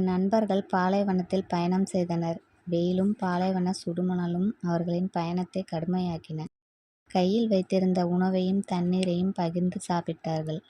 நண்பர்கள் பாலைவனத்தில் பயணம் செய்தனர். வெயிலும் பாலைவன சுடுமணலும் அவர்களின் பயணத்தை கடுமையாக்கின. கையில் வைத்திருந்த உணவையும் தண்ணீரையும் பகிர்ந்து சாப்பிட்டார்கள்.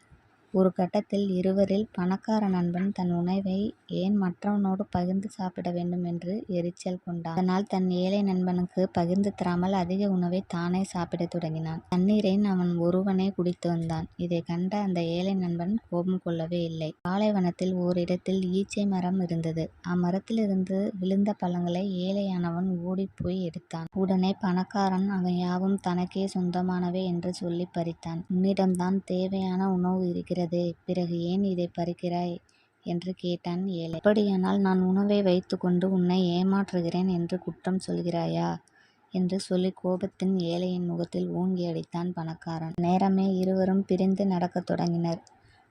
ஒரு கட்டத்தில் இருவரில் பணக்கார நண்பன் தன் உணவை ஏன் மற்றவனோடு பகிர்ந்து சாப்பிட வேண்டும் என்று எரிச்சல் கொண்டான். அதனால் தன் ஏழை நண்பனுக்கு பகிர்ந்து தராமல் அதிக உணவை தானே சாப்பிடத் தொடங்கினான். தண்ணீரை அவன் ஒருவனே குடித்து வந்தான். இதைக் கண்ட அந்த ஏழை நண்பன் கோபம் கொள்ளவே இல்லை. பாலைவனத்தில் ஓரிடத்தில் ஈச்சை மரம் இருந்தது. அம்மரத்திலிருந்து விழுந்த பழங்களை ஏழையானவன் ஓடிப்போய் எடுத்தான். உடனே பணக்காரன் அவன் யாவும் தனக்கே சொந்தமானவை என்று சொல்லி பறித்தான். உன்னிடம்தான் தேவையான உணவு இருக்கிறது பிறகு ஏன் இதை பறிக்கிறாய்? என்று கேட்டான் ஏழை. அப்படியானால் நான் உணவை வைத்துக்கொண்டு உன்னை ஏமாற்றுகிறேன் என்று குற்றம் சொல்கிறாயா? என்று சொல்லி கோபத்தின் ஏழையின் முகத்தில் ஓங்கி அடித்தான் பணக்காரன். நேரமே இருவரும் பிரிந்து நடக்கத் தொடங்கினர்.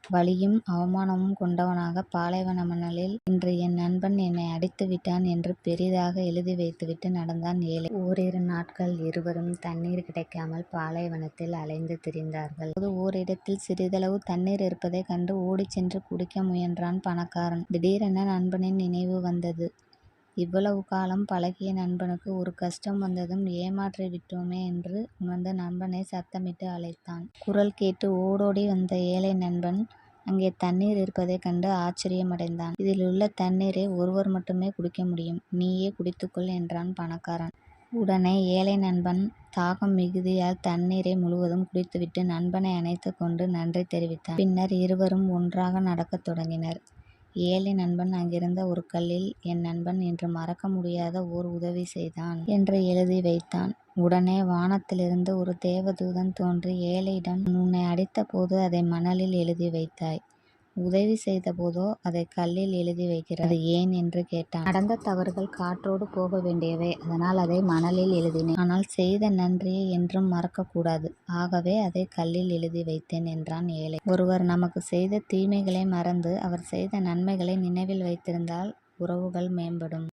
வலியும் அவமானமும் கொண்டவனாக பாலைவன மணலில் இன்று என் நண்பன் என்னை அடித்து விட்டான் என்று பெரிதாக எழுதி வைத்துவிட்டு நடந்தான் ஏழை. ஓரிரு நாட்கள் இருவரும் தண்ணீர் கிடைக்காமல் பாலைவனத்தில் அலைந்து திரிந்தார்கள். அப்போது ஓரிடத்தில் சிறிதளவு தண்ணீர் இருப்பதைக் கண்டு ஓடிச் சென்று குடிக்க முயன்றான் பணக்காரன். திடீரென நண்பனின் நினைவு வந்தது. இவ்வளவு காலம் பழகிய நண்பனுக்கு ஒரு கஷ்டம் வந்ததும் ஏமாற்றி விட்டோமே என்று உணர்ந்த நண்பனை சத்தமிட்டு அழைத்தான். குரல் கேட்டு ஓடோடி வந்த ஏழை நண்பன் அங்கே தண்ணீர் இருப்பதைக் கண்டு ஆச்சரியமடைந்தான். இதிலுள்ள தண்ணீரை ஒருவர் மட்டுமே குடிக்க முடியும். நீயே குடித்துக்கொள் என்றான் பணக்காரன். உடனே ஏழை நண்பன் தாகம் மிகுதியால் தண்ணீரை முழுவதும் குடித்துவிட்டு நண்பனை அணைத்துக் கொண்டு நன்றி தெரிவித்தான். பின்னர் இருவரும் ஒன்றாக நடக்கத் தொடங்கினர். ஏழை நண்பன் அங்கிருந்த ஒரு கல்லில் என் நண்பன் என்று மறக்க முடியாத ஓர் உதவி செய்தான் என்று எழுதி வைத்தான். உடனே வானத்திலிருந்து ஒரு தேவதூதன் தோன்றி ஏழையிடம் உன்னை அடித்தபோது அதை மணலில் எழுதி வைத்தாய். உதவி செய்த போதோ அதை கல்லில் எழுதி வைக்கிறது ஏன்? என்று கேட்டான். நடந்த தவறுகள் காற்றோடு போக வேண்டியவை. அதனால் அதை மணலில் எழுதினேன். ஆனால் செய்த நன்றியை என்றும் மறக்கக்கூடாது ஆகவே அதை கல்லில் எழுதி வைத்தேன் என்றான் ஏழை. ஒருவர் நமக்கு செய்த தீமைகளை மறந்து அவர் செய்த நன்மைகளை நினைவில் வைத்திருந்தால் உறவுகள் மேம்படும்.